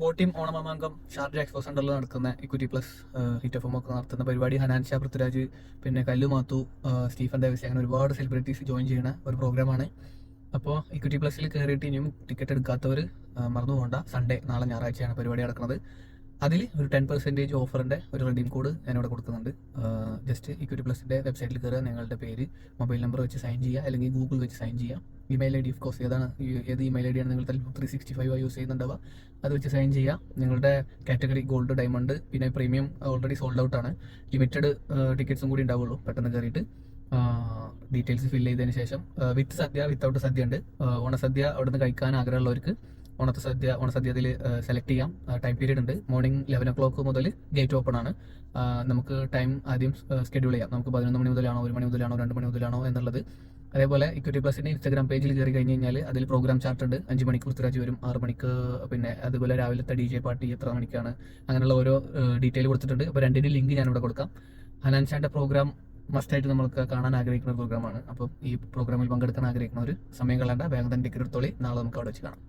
Botim ഓണമാമാങ്കം Sharjah expo സെന്ററിൽ നടക്കുന്ന equity plus hit F ഒക്കെ നടത്തുന്ന പരിപാടി. ഹനാൻഷ പൃഥ്വിരാജ് പിന്നെ കല്ലു മാത്തു സ്റ്റീഫൻ ദേവസി അങ്ങനെ ഒരുപാട് സെലിബ്രിറ്റീസ് ജോയിൻ ചെയ്യുന്ന ഒരു പ്രോഗ്രാമാണ് അപ്പോൾ ഇക്വിറ്റി പ്ലസിൽ കയറിയിട്ട് ഇനിയും ടിക്കറ്റ് എടുക്കാത്തവർ മറന്നു പോകണ്ട സൺഡേ നാളെ ഞായറാഴ്ചയാണ് പരിപാടി നടക്കുന്നത്. അതിൽ ഒരു ടെൻ പെർസെന്റേജ് ഓഫറിന്റെ ഒരു റെഡീം കോഡ് ഞാനിവിടെ കൊടുക്കുന്നുണ്ട്. ജസ്റ്റ് ഇക്വിറ്റി പ്ലസിന്റെ വെബ്സൈറ്റിൽ കയറുക നിങ്ങളുടെ പേര് മൊബൈൽ നമ്പർ വെച്ച് സൈൻ ചെയ്യുക അല്ലെങ്കിൽ ഗൂഗിൾ വെച്ച് സൈൻ ചെയ്യുക. Email I D of course ഏതാണ് ഏത് ഇമെയിൽ ഐ ഡിയാണ് നിങ്ങൾ ത്രീ സിക്സ്റ്റി ഫൈവ് യൂസ് ചെയ്യുന്നുണ്ടാവുക. അത് വെച്ച് സൈൻ ചെയ്യുക. നിങ്ങളുടെ കാറ്റഗറി ഗോൾഡ് ഡയമണ്ട് പിന്നെ പ്രീമിയം ഓൾറെഡി സോൾഡ് ഔട്ട് ആണ്. ലിമിറ്റഡ് ടിക്കറ്റ്സും കൂടി ഉണ്ടാവുള്ളൂ പെട്ടെന്ന് കയറിയിട്ട് ഡീറ്റെയിൽസ് ഫില്ല് ചെയ്തതിന് ശേഷം വിത്ത് സദ്യ വിത്തൗട്ട് സദ്യ ഉണ്ട്. ഓണസദ്യ അവിടുന്ന് കഴിക്കാൻ ആഗ്രഹമുള്ളവർക്ക് ഓണത്തെ സദ്യ ഓണസദ്യ അതിൽ സെലക്ട് ചെയ്യാം. ടൈം പീരീഡ് ഉണ്ട്. മോർണിംഗ് ലെവൻ ഒ ക്ലോക്ക് മുതൽ ഗേറ്റ് ഓപ്പൺ ആണ്. നമുക്ക് ടൈം ആദ്യം സ്കെഡ്യൂൾ ചെയ്യാം. നമുക്ക് പതിനൊന്ന് മണി മുതലാണോ ഒരു മണി മുതലാണോ രണ്ട് മണി മുതലാണോ എന്നുള്ളത്. അതേപോലെ ഇക്വിറ്റി പ്ലസിന്റെ ഇൻസ്റ്റാഗ്രാം പേജിൽ കയറി കഴിഞ്ഞ് കഴിഞ്ഞാൽ അതിൽ പ്രോഗ്രാം ചാർട്ട് ഉണ്ട്. അഞ്ച് മണിക്ക് പൃഥ്വിരാജ് വരും ആറ് മണിക്ക് പിന്നെ അതുപോലെ രാവിലത്തെ ഡി ജെ പാർട്ടി എത്ര മണിക്കാണ്. അങ്ങനെയുള്ള ഓരോ ഡീറ്റെയിൽ കൊടുത്തിട്ടുണ്ട്. അപ്പോൾ രണ്ടിന്റെ ലിങ്ക് ഞാനിവിടെ കൊടുക്കാം. ഹനാൻ ഷാന്റെ പ്രോഗ്രാം മസ്റ്റായിട്ട് നമ്മൾക്ക് കാണാൻ ആഗ്രഹിക്കുന്ന പ്രോഗ്രാമാണ് അപ്പോൾ ഈ പ്രോഗ്രാമിൽ പങ്കെടുക്കാൻ ആഗ്രഹിക്കുന്നവർ സമയം കളയേണ്ട. വേഗം തന്നെ ടിക്കറ്റ് എടുത്തോളി. നാളെ നമുക്ക് അവിടെ വെച്ച് കാണാം.